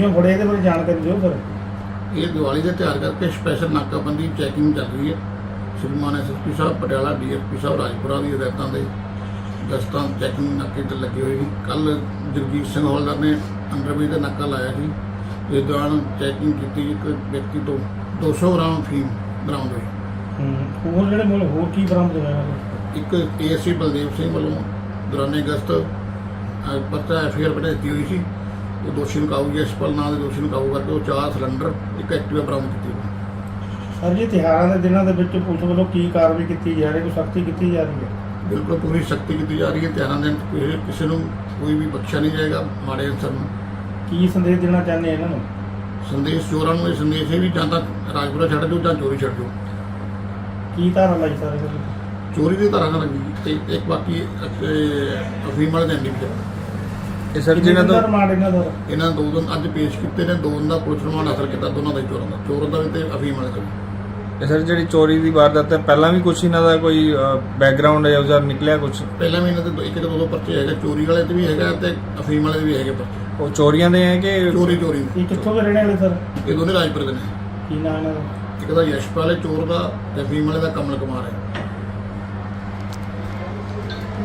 ਜੋ ਫੜੇ ਇਹਦੇ ਬਾਰੇ ਜਾਣਕਾਰੀ ਦਿਓ ਸਰ ਇਹ ਦੀਵਾਲੀ ਦੇ ਤਿਉਹਾਰ ਕਰਕੇ ਸਪੈਸ਼ਲ ਨਾਕਾਬੰਦੀ ਚੈਕਿੰਗ ਚੱਲ ਰਹੀ ਹੈ। ਸ਼੍ਰੀਮਾਨ ਐਸਐਸਪੀ ਸਾਹਿਬ ਪਟਿਆਲਾ ਡੀਐਸਪੀ ਸਾਹਿਬ ਰਾਜਪੁਰਾ ਦੀ ਹਦਾਇਤਾਂ ਦੇ ਦਸਤਾਂ ਚੈਕਿੰਗ ਨਾਕੇ ਤੇ ਲੱਗੇ ਹੋਏ ਸੀ ਕੱਲ ਜਗਜੀਤ ਸਿੰਘ ਹੌਲਦਾਰ ਨੇ ਅੰਡਰਵੇ ਦਾ ਨਾਕਾ ਲਾਇਆ ਸੀ। ਇਸ ਦੌਰਾਨ ਚੈਕਿੰਗ ਕੀਤੀ ਇੱਕ ਵਿਅਕਤੀ ਤੋਂ 200 ਗ੍ਰਾਮ ਫੀਮ ਬਰਾਮਦ ਹੋਈ। ਹੋਰ ਜਿਹੜੇ ਮੁੱਲ ਹੋਰ ਕੀ ਬਰਾਮਦ ਹੋਇਆ? ਇੱਕ ਏਐਸਸੀ ਬਲਦੇਵ ਸਿੰਘ ਵੱਲੋਂ ਦੌਰਾਨੇ ਅਗਸਤ ਅਹ, ਪਰਚਾ ਐਫਆਈਆਰ ਬਣਾ ਦਿੱਤੀ ਹੋਈ ਸੀ। ਉਹ ਦੋਸ਼ੀ ਨੂੰ ਕਾਬੂ ਜਸਪਾਲ ਨਾਂ ਦੇ ਦੋਸ਼ੀ ਨੂੰ ਕਾਬੂ ਕਰਕੇ ਉਹ ਚਾਰ ਸਿਲੰਡਰ ਇੱਕ ਐਕਟਿਵਾ ਬਰਾਮਦ ਕੀਤੀ ਹੋਈ ਸਰ ਜੀ ਤਿਉਹਾਰਾਂ ਦੇ ਦਿਨਾਂ ਦੇ ਵਿੱਚ ਪੁਲਿਸ ਵੱਲੋਂ ਕੀ ਕਾਰਵਾਈ ਕੀਤੀ ਜਾ ਰਹੀ ਹੈ? ਕੋਈ ਸਖਤੀ ਕੀਤੀ ਜਾ ਰਹੀ ਹੈ? ਬਿਲਕੁਲ ਪੂਰੀ ਸਖਤੀ ਕੀਤੀ ਜਾ ਰਹੀ ਹੈ। ਧਿਆਨਾਂ ਦੇ ਕਿਸੇ ਕਿਸੇ ਨੂੰ ਕੋਈ ਵੀ ਬਖਸ਼ਿਆ ਨਹੀਂ ਜਾਏਗਾ ਮਾੜੇ ਅਨਸਰ ਨੂੰ। ਕੀ ਸੰਦੇਸ਼ ਦੇਣਾ ਚਾਹੁੰਦੇ ਆ ਇਹਨਾਂ ਨੂੰ? ਸੰਦੇਸ਼ ਚੋਰਾਂ ਨੂੰ ਇਹ ਸੰਦੇਸ਼ ਹੈ ਵੀ ਜਾਂ ਤਾਂ ਰਾਜਪੁਰਾ ਛੱਡ ਦਿਓ ਜਾਂ ਚੋਰੀ ਛੱਡ ਦਿਓ। ਕੀ ਧਾਰਾ ਲਾਈ ਸਾਰੇ ਵਿੱਚ? ਚੋਰੀ ਦੀ ਧਾਰਾ ਨਾਲ ਲੱਗੀ ਤੇ ਇੱਕ ਬਾਕੀ ਅਫੀਮ ਵਾਲੇ ਦੇ ਇੰਡੀਵਿਜੂਅਲ ਇਹ ਸਰ ਦਾ ਤੋਂ ਰਿਮਾਂਡ ਇਹਨਾਂ ਦਾ ਇਹਨਾਂ ਦੋ ਦਿਨ ਅੱਜ ਪੇਸ਼ ਕੀਤੇ ਨੇ ਦੋ ਦਿਨ ਦਾ ਪੁਲਿਸ ਰਿਮਾਂਡ ਹਾਸਲ ਕੀਤਾ ਦੋਨਾਂ ਦਾ ਹੀ ਚੋਰਾਂ ਦਾ। ਚੋਰ ਦਾ ਵੀ ਤੇ ਅਫੀਮ ਵਾਲੇ ਦਾ ਵੀ। ਇਹ ਸਰ ਜਿਹੜੀ ਚੋਰੀ ਦੀ ਵਾਰਦਾਤ ਹੈ ਪਹਿਲਾਂ ਵੀ ਕੁਝ ਇਹਨਾਂ ਦਾ ਕੋਈ ਬੈਕਗ੍ਰਾਉਂਡ ਹੈ ਜਾਂ ਨਿਕਲਿਆ ਕੁਝ ਪਹਿਲਾਂ ਵੀ ਇਹਨਾਂ ਦੇ ਦੋ- ਇੱਕ ਇੱਕ ਦੋ ਦੋ ਪਰਚੇ ਹੈਗੇ ਚੋਰੀ ਵਾਲੇ ਤੇ ਵੀ ਹੈਗਾ ਤੇ ਅਫੀਮ ਵਾਲੇ ਦੇ ਵੀ ਹੈਗੇ ਪਰਚੇ। ਉਹ ਚੋਰੀਆਂ ਦੇ ਹੈ ਕਿ ਚੋਰੀ ਚੋਰੀ। ਇਹ ਕਿੱਥੋਂ ਦੇ ਰਹਿਣੇ ਵਾਲੇ ਸਰ? ਇਹ ਦੋਨੇ ਰਾਜਪੁਰ ਦੇ ਨੇ। ਕੀ ਨਾਮ ਇਹਨਾਂ ਦਾ ਇੱਕ ਦਾ ਯਸ਼ਪਾਲ ਹੈ ਚੋਰ ਦਾ ਤੇ ਅਫੀਮ ਵਾਲੇ ਦਾ ਕਮਲ ਕੁਮਾਰ ਹੈ।